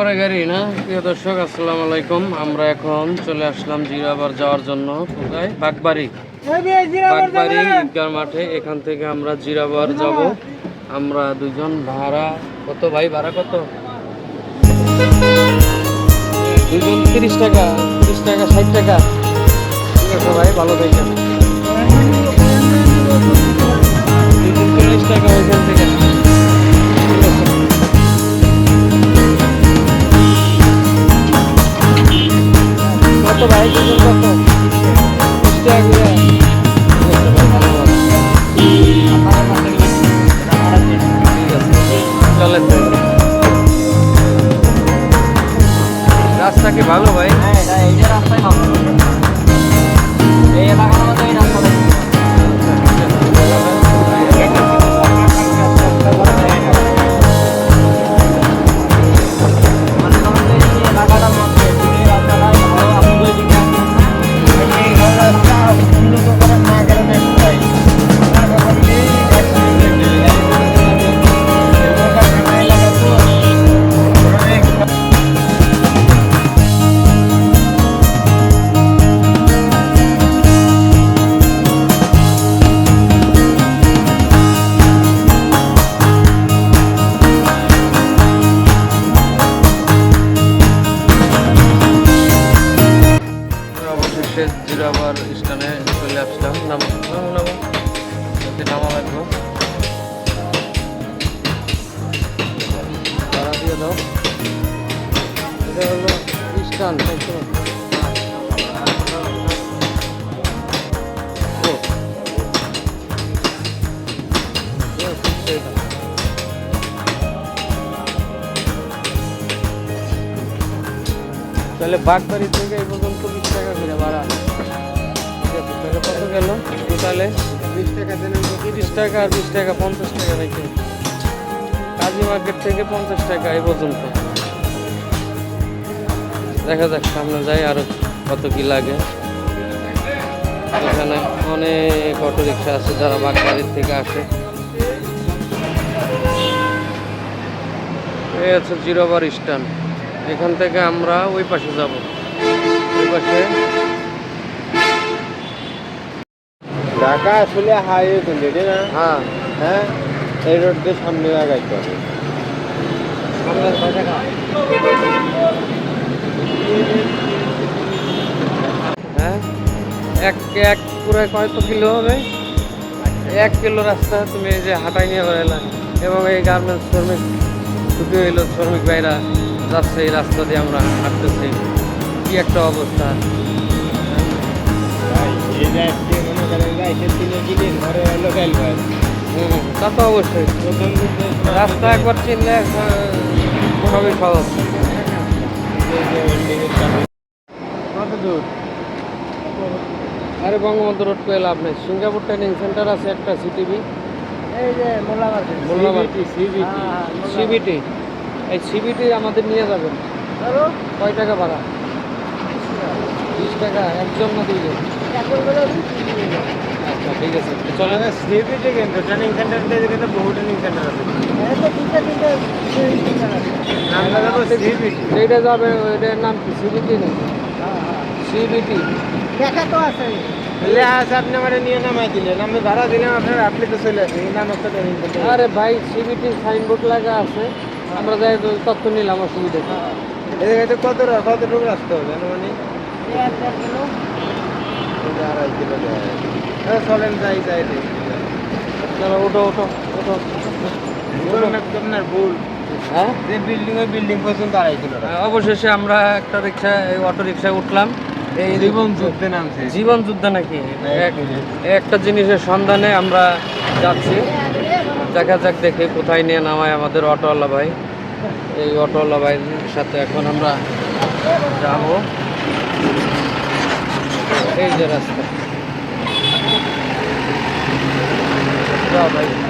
জিরাবারের গাড়ি না? প্রিয় দর্শক আসসালামু আলাইকুম। আমরা এখন চলে আসলাম জিরাবার যাওয়ার জন্য। কোথায়? বাগবাড়ি। বাগবাড়ি ঈদগাহ মাঠে। এখান থেকে আমরা জিরাবার যাব। আমরা দুজন ভাড়া কত ভাই? ভাড়া কত? দুজন তিরিশ টাকা তিরিশ টাকা ষাট টাকা। ঠিক আছে ভাই ভালো থাকেন দুজন চল্লিশ টাকা ওইখান থেকে। কত ভাই দুজন কত? করে ঠিক আছে ভাই, হ্যাঁ এটা আছে, চলেন তাহলে। রাস্তা কি ভালো। আমরা অবশেষে জিরাবার স্থানে চলে আসলাম। নাম নাম নাম লাগল ভাড়া দিয়ে দাও। এটা হলো স্টান তাহলে বাগবাড়ি থেকে এই পর্যন্ত বিশ টাকা করে ভাড়া। তাহলে কত গেল? টোটালে বিশ টাকা দিলেন তিরিশ টাকা আর বিশ টাকা পঞ্চাশ টাকা নাকি কাজী মার্কেট থেকে পঞ্চাশ টাকা এই পর্যন্ত। দেখা যাক সামনে যাই আরও কত কি লাগে। এখানে অনেক অটো রিক্সা আছে যারা বাগবাড়ির থেকে আসে। এই হচ্ছে জিরোবার স্ট্যান্ড। এখান থেকে আমরা ওই পাশে যাব। ওই পাশে। ঢাকা আসলে হাইওয়ে তো লেটে না? হ্যাঁ। হ্যাঁ? এই রোড দিয়ে সামনে লাগাইতে হবে। হ্যাঁ? এক এক পুরো কত কিলো হবে? এক কিলো রাস্তা তুমি এই যে হাঁটাই নিয়ে বেড়াইলা। এবং এই গার্মেন্টস শ্রমিক ছুটি হইল শ্রমিক ভাইরা। যাচ্ছে এই রাস্তা দিয়ে আমরা হাঁটতেছি। কি একটা অবস্থা। তা তো অবশ্যই। রাস্তা একবার চিনলে সবই সহজ। কত দূর আরে বঙ্গবন্ধু রোড পেয়ে লাভ নেই। সিঙ্গাপুর ট্রেনিং সেন্টার আছে একটা সিটিভি এই যে Molla market. Molla market. CBT CBT এই সিবিটি আমাদের নিয়ে যাবেন। কয় টাকা ভাড়া? বিশ টাকা একজন না দুইজন? আচ্ছা ঠিক আছে। চলেন। সিবিটি কিন্তু ট্রেনিং সেন্টার দিয়ে কিন্তু বহু ট্রেনিং সেন্টার আছে। সিবিটি সেইটা যাবে ওইটার নাম কি? সিবিটি না? সিবিটি তাহলে আজ আপনি আমার নিয়ে নামাই দিলেন। আমি ভাড়া দিলাম আপনার আপনি তো চলে আসেন নাম একটা ট্রেনিং সেন্টার আরে ভাই সিবিটি সাইনবোর্ড লাগা আছে। আমরা যাই তো তথ্য নিলাম অসুবিধা কি? এদিকে তো কত কতটুকু রাস্তা হবে মানে আড়াই কিলো হ্যাঁ চলেন যাই যাই দেখি চলো ওঠো ওঠো ওঠো। ভুল আপনার ভুল। হ্যাঁ? যে বিল্ডিং ওই বিল্ডিং পর্যন্ত আড়াই কিলো অবশেষে আমরা একটা রিক্সা এই অটো রিক্সায় উঠলাম। এই জীবন যুদ্ধে নামছে। জীবন যুদ্ধ নাকি? এক এক- একটা জিনিসের সন্ধানে আমরা যাচ্ছি। দেখা যাক দেখে কোথায় নিয়ে নামায় আমাদের অটোওয়ালা ভাই। এই অটোওয়ালা ভাইয়ের সাথে এখন আমরা যাব। এই যে রাস্তা। ভাই।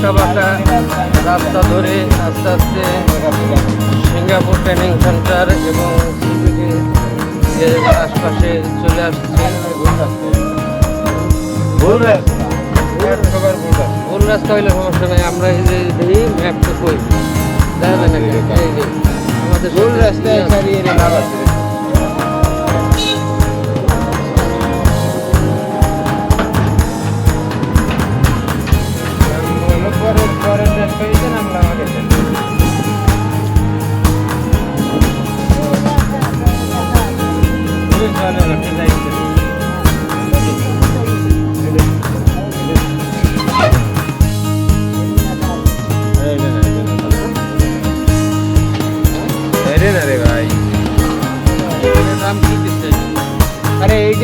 আঁকা বাঁকা রাস্তা ধরে আস্তে আস্তে সিঙ্গাপুর ট্রেনিং সেন্টার এবং এর আশপাশে চলে আসছে ভুল রাস্তা। ভুল রাস্তা। ভুল রাস্তা হইলে সমস্যা নাই আমরা এই যে দেখি ম্যাপ তো কই? দেখা যায় যে আমাদের ভুল রাস্তায় এনে লাভ আছে।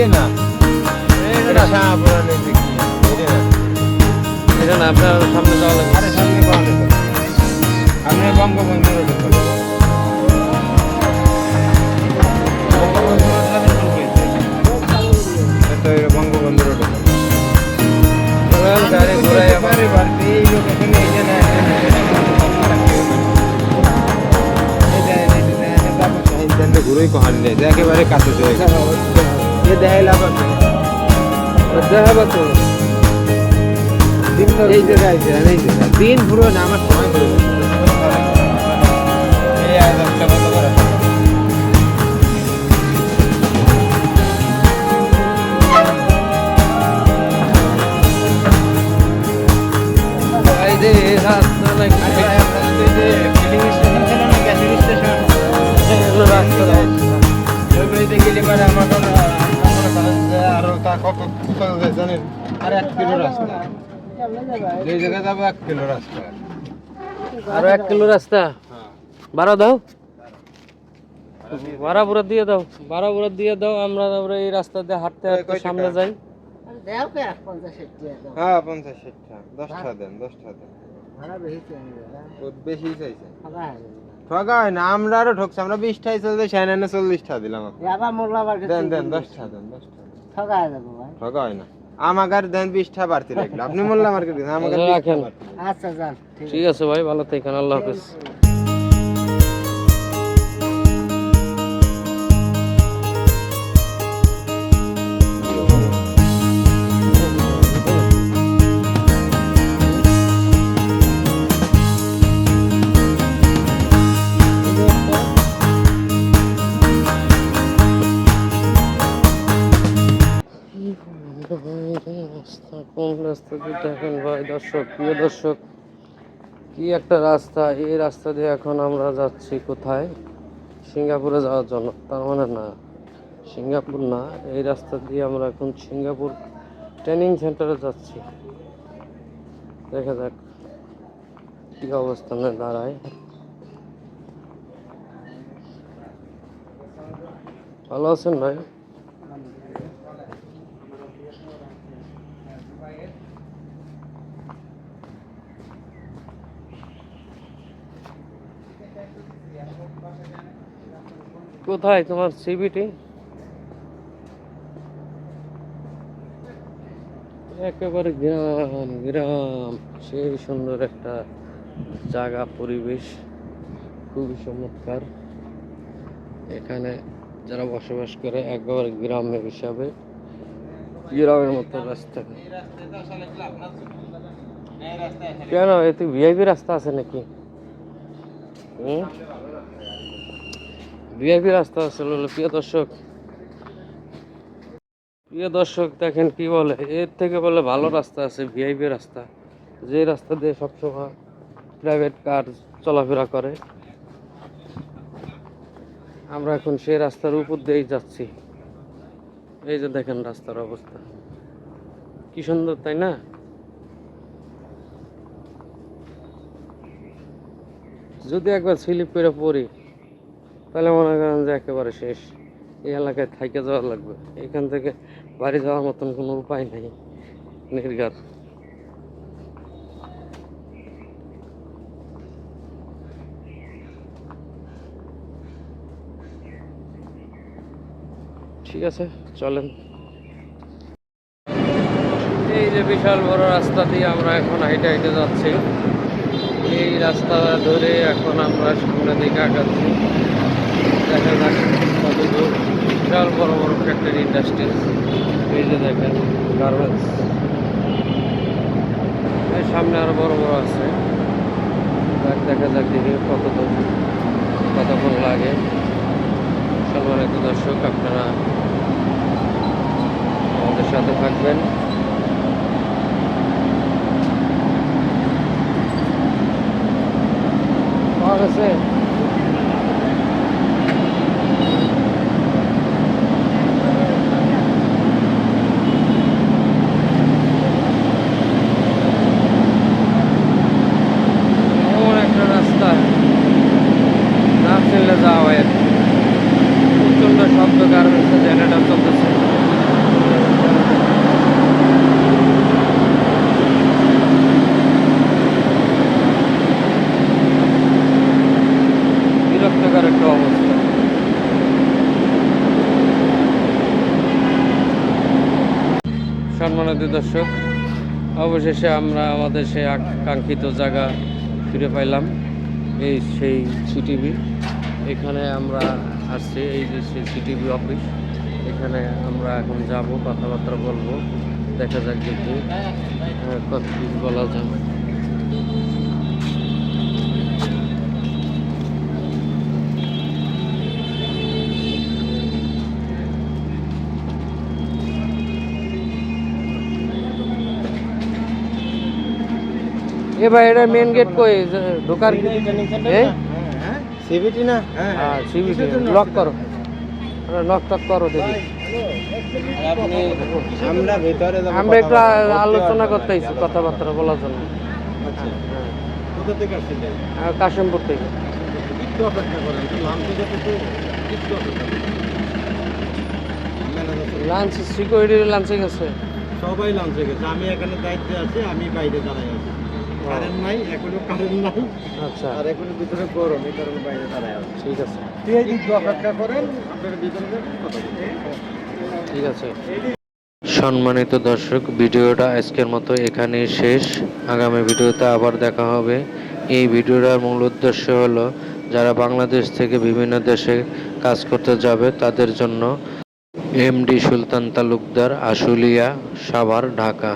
না এটা এটা না, শাহপুরা নেই কি এই যে না এটা না আপনার সামনে যাওয়া লাগবে আরে সামনে পাওয়া নেই আমরা বঙ্গবন্ধু রোড বঙ্গবন্ধু রোড যাবেন কোন কইছে তো এই বঙ্গবন্ধু রোড চলেন, গাড়ি ঘোরাই আবার আরে বাড়ি এই লোকেশন এই যে ঘুরেই কহান নেই একেবারে কাছে চলে গেছে এ দেখাই লাভ আছে দেখাবো তো দিন এই জায়গায় আছে আর এই জায়গায় দিন পুরো না আমার সময় করে রাস্তা এই জায়গায় যাব এক কিলো রাস্তা। আরও এক কিলো রাস্তা? ভাড়া দাও। ভাড়া পুরো দিয়ে দাও ভাড়া পুরো দিয়ে দাও আমরা তারপরে এই রাস্তা দিয়ে হাঁটতে হাঁটতে সামনে যাই। হ্যাঁ পঞ্চাশ ষাটটা দশটা দেন দশটা দেন। বেশি চাইছে ঠকা হয় না আমরা আরও ঠকছি আমরা বিশটাই চলতে সেখানে চল্লিশটা দিলাম। দেন দেন দশটা দেন দশটা দেন। হয় না। আমাকে আর দেন বিশটা বাড়তি লাগল। আপনি মোল্লা মার্কেট আমাগার আর 20টা রাখেন। আচ্ছা যান ঠিক আছে ভাই ভালো থাকেন আল্লাহ হাফেজ। রাস্তা কোন দিয়ে দেখেন ভাই, দর্শক, প্রিয় দর্শক, কি একটা রাস্তা। এই রাস্তা দিয়ে এখন আমরা যাচ্ছি কোথায়? সিঙ্গাপুরে যাওয়ার জন্য। তার মানে না, সিঙ্গাপুর না, এই রাস্তা দিয়ে আমরা এখন সিঙ্গাপুর ট্রেনিং সেন্টারে যাচ্ছি। দেখা যাক কি অবস্থানে দাঁড়ায়। ভালো আছেন ভাই? কোথায় তোমার সিবিটি একেবারে গ্রাম গ্রাম। সেই সুন্দর একটা জায়গা পরিবেশ। খুবই চমৎকার। এখানে যারা বসবাস করে, একেবারে গ্রামের হিসাবে, গ্রামের মতো রাস্তা। কেন? এতে ভিআইপি রাস্তা আছে নাকি? ভিআইপি রাস্তা আছে বলে প্রিয় দর্শক। প্রিয় দর্শক, দেখেন কি বলে, এর থেকে বলে ভালো রাস্তা আছে ভিআইপি রাস্তা। যে রাস্তা দিয়ে সবসময় প্রাইভেট কার চলাফেরা করে। আমরা এখন সেই রাস্তার উপর দিয়েই যাচ্ছি। এই যে দেখেন রাস্তার অবস্থা। কি সুন্দর, তাই না? যদি একবার স্লিপ করে পড়ি তাহলে মনে করেন যে একেবারে শেষ। এই এলাকায় থাইকে যাওয়া লাগবে। এখান থেকে বাড়ি যাওয়ার মতন কোনো উপায় নেই, নির্ঘাত। ঠিক আছে, চলেন। এই যে বিশাল বড় রাস্তা দিয়ে আমরা এখন হাইটে হাইটে যাচ্ছি। এই রাস্তা ধরে এখন আমরা সামনের দিকে আগাচ্ছি। দেখা যাক কত দূর বিশাল বড় বড় ফ্যাক্টরি ইন্ডাস্ট্রি এই যে দেখেন গার্মেন্টস এই সামনে আরও বড় বড় আছে। দেখা যাক দেখি কত দূর কতক্ষণ লাগে। সম্মানিত দর্শক, আপনারা আমাদের সাথে থাকবেন। পাওয়া গেছে এমন একটা রাস্তা না চললে যাওয়া হয় আর কি। প্রচণ্ড শব্দ গার্মেন্টসের জেনারেটর চলতেছে বিরক্তকর একটা অবস্থা সম্মানিত দর্শক, অবশেষে আমরা আমাদের সেই আকাঙ্ক্ষিত জায়গা ফিরে পাইলাম, এই সেই সিটিভি এখানে আমরা আসছি, এই যে সেই সিটিভি অফিস এখানে আমরা এখন যাব, কথাবার্তা বলব, দেখা যাক যে কত কিছু বলা যায়। এ ভাই এটা মেন গেট কই? ঢোকার সিবিটি না? হ্যাঁ সিবিটি লক করো। লক টক করো দেখি। আমরা একটু আলোচনা। করতে আইছি কথাবার্তা বলার জন্য। আচ্ছা। হ্যাঁ। আর কাশিমপুর থেকে। লাঞ্চ সিকিউরিটি লাঞ্চে গেছে। সবাই লাঞ্চে গেছে আমি এখানে দায়িত্বে আছি আমি বাইরে দাঁড়াই আছি। কারেন্ট নাই এখনও কারেন্ট নাই। আচ্ছা। আর এখনও ভিতরে গরম এই কারণে বাইরে দাঁড়াই ঠিক আছে। একটু অপেক্ষা করেন আপনারা ভিতরে কথা ঠিক আছে। সম্মানিত দর্শক ভিডিওটা আজকের মতো এখানেই শেষ। আগামী ভিডিওতে আবার দেখা হবে। এই ভিডিওটার মূল উদ্দেশ্য হলো যারা বাংলাদেশ থেকে বিভিন্ন দেশে কাজ করতে যাবে তাদের জন্য এমডি সুলতান তালুকদার আশুলিয়া সাভার ঢাকা।